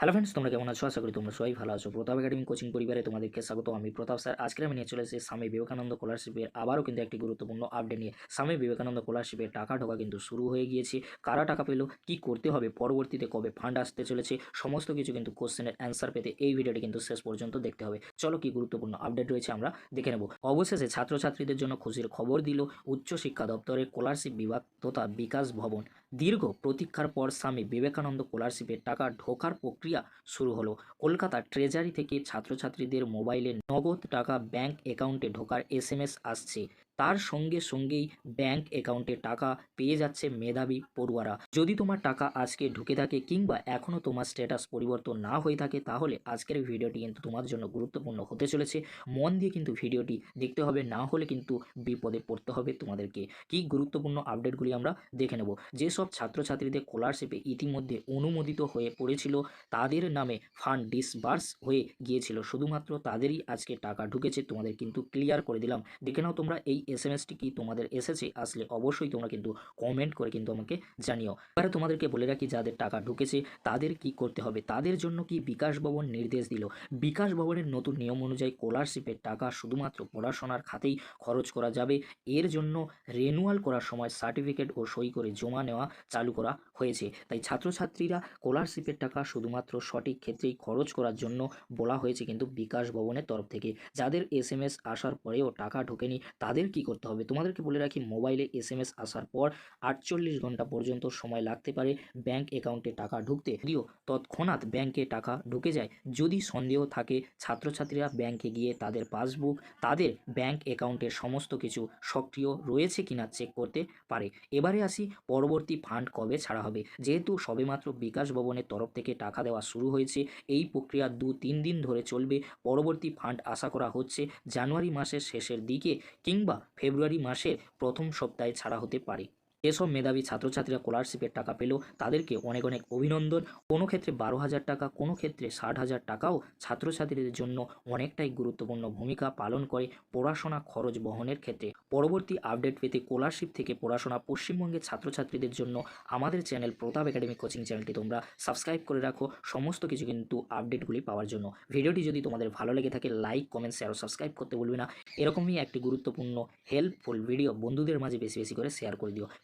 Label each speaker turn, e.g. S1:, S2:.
S1: Hello friends তোমরা কেমন আছো? আশা করি তোমরা সবাই ভালো আছো। প্রতাপ একাডেমি কোচিং পরিবারে তোমাদেরকে স্বাগত আমি প্রতাপ স্যার। আজকে আমি নিয়ে চলে এসেছি স্বামী বিবেকানন্দ স্কলারশিপের আবারও কিন্তু একটি গুরুত্বপূর্ণ আপডেট নিয়ে। স্বামী বিবেকানন্দ স্কলারশিপের টাকা ঢোকা কিন্তু শুরু হয়ে গিয়েছে। কারা টাকা পেল? কি করতে হবে? পরবর্তীতে কবে ফান্ড আসতে চলেছে? সমস্ত কিছু কিন্তু কোশ্চেনের অ্যান্সার পেতে এই ভিডিওটি কিন্তু শেষ পর্যন্ত দেখতে হবে। চলো কি গুরুত্বপূর্ণ আপডেট রয়েছে আমরা দেখে নেব। অবশেষে ছাত্রছাত্রীদের জন্য খুশির খবর দিল উচ্চশিক্ষা দপ্তরের স্কলারশিপ বিভাগ তথা বিকাশ ভবন। দীর্ঘ প্রতীক্ষার পর স্বামী বিবেকানন্দ স্কলারশিপের টাকা ঢোকার প্রক্রিয়া শুরু হলো। কলকাতা ট্রেজারি থেকে ছাত্রছাত্রীদের মোবাইলে নগদ টাকা ব্যাংক অ্যাকাউন্টে ঢোকার এস আসছে। তার সঙ্গে সঙ্গেই ব্যাংক অ্যাকাউন্টে টাকা পেয়ে যাচ্ছে মেধাবী পড়ুয়ারা। যদি তোমার টাকা আজকে ঢুকে থাকে কিংবা এখনও তোমার স্ট্যাটাস পরিবর্তন না হয়ে থাকে, তাহলে আজকের ভিডিওটি কিন্তু তোমার জন্য গুরুত্বপূর্ণ হতে চলেছে। মন দিয়ে কিন্তু ভিডিওটি দেখতে হবে, না হলে কিন্তু বিপদে পড়তে হবে তোমাদেরকে। কি গুরুত্বপূর্ণ আপডেটগুলি আমরা দেখে নেব। যেসব ছাত্রছাত্রীদের স্কলারশিপে ইতিমধ্যে অনুমোদিত হয়ে পড়েছিল, তাদের নামে ফান্ড ডিসবার্স হয়ে গিয়েছিল। শুধুমাত্র তাদেরই আজকে টাকা ঢুকেছে, তোমাদের কিন্তু ক্লিয়ার করে দিলাম। দেখে নাও তোমরা এই এস এম এসটি কি তোমাদের এসেছে? আসলে অবশ্যই তোমরা কিন্তু কমেন্ট করে কিন্তু আমাকে জানিও। এবারে তোমাদেরকে বলে রাখি, যাদের টাকা ঢুকেছে, তাদের কি করতে হবে? তাদের জন্য কি বিকাশ ভবন নির্দেশ দিল? বিকাশ ভবনের নতুন নিয়ম অনুযায়ী স্কলারশিপের টাকা শুধুমাত্র পড়াশোনার খাতেই খরচ করা যাবে। এর জন্য রেনুয়াল করার সময় সার্টিফিকেট ও সই করে জমা নেওয়া চালু করা হয়েছে। তাই ছাত্রছাত্রীরা স্কলারশিপের টাকা শুধুমাত্র সঠিক ক্ষেত্রেই খরচ করার জন্য বলা হয়েছে কিন্তু বিকাশ ভবনের তরফ থেকে। যাদের এস এম এস আসার পরেও টাকা ঢোকেনি, তাদের কি করতে হবে? তোমাদেরকে বলে রাখি, মোবাইলে এস এম এস আসার পর আটচল্লিশ ঘণ্টা পর্যন্ত সময় লাগতে পারে ব্যাংক অ্যাকাউন্টে টাকা ঢুকতে। যদিও তৎক্ষণাৎ ব্যাংকে টাকা ঢুকে যায়, যদি সন্দেহ থাকে ছাত্রছাত্রীরা ব্যাংকে গিয়ে তাদের পাসবুক, তাদের ব্যাংক অ্যাকাউন্টের সমস্ত কিছু সক্রিয় রয়েছে কিনা চেক করতে পারে। এবারে আসি, পরবর্তী ফান্ড কবে ছাড়া হবে? যেহেতু সবেমাত্র বিকাশ ভবনের তরফ থেকে টাকা দেওয়া শুরু হয়েছে, এই প্রক্রিয়া দু তিন দিন ধরে চলবে। পরবর্তী ফান্ড আশা করা হচ্ছে জানুয়ারি মাসের শেষের দিকে কিংবা ফেব্রুয়ারি মাসের প্রথম সপ্তাহে ছাড়া হতে পারে। এসব মেধাবী ছাত্রছাত্রীরা স্কলারশিপের টাকা পেল তাদেরকে অনেক অনেক অভিনন্দন। কোনো ক্ষেত্রে বারো হাজার টাকা, কোনো ক্ষেত্রে ষাট হাজার টাকাও ছাত্রছাত্রীদের জন্য অনেকটাই গুরুত্বপূর্ণ ভূমিকা পালন করে পড়াশোনা খরচ বহনের ক্ষেত্রে। পরবর্তী আপডেট পেতে স্কলারশিপ থেকে পড়াশোনা পশ্চিমবঙ্গের ছাত্রছাত্রীদের জন্য আমাদের চ্যানেল প্রতাপ একাডেমি কোচিং চ্যানেলটি তোমরা সাবস্ক্রাইব করে রাখো। সমস্ত কিছু কিন্তু আপডেটগুলি পাওয়ার জন্য। ভিডিওটি যদি তোমাদের ভালো লেগে থাকে লাইক কমেন্ট শেয়ার ও সাবস্ক্রাইব করতে বলবে না। এরকমই একটি গুরুত্বপূর্ণ হেল্পফুল ভিডিও বন্ধুদের মাঝে বেশি বেশি করে শেয়ার করে দিও।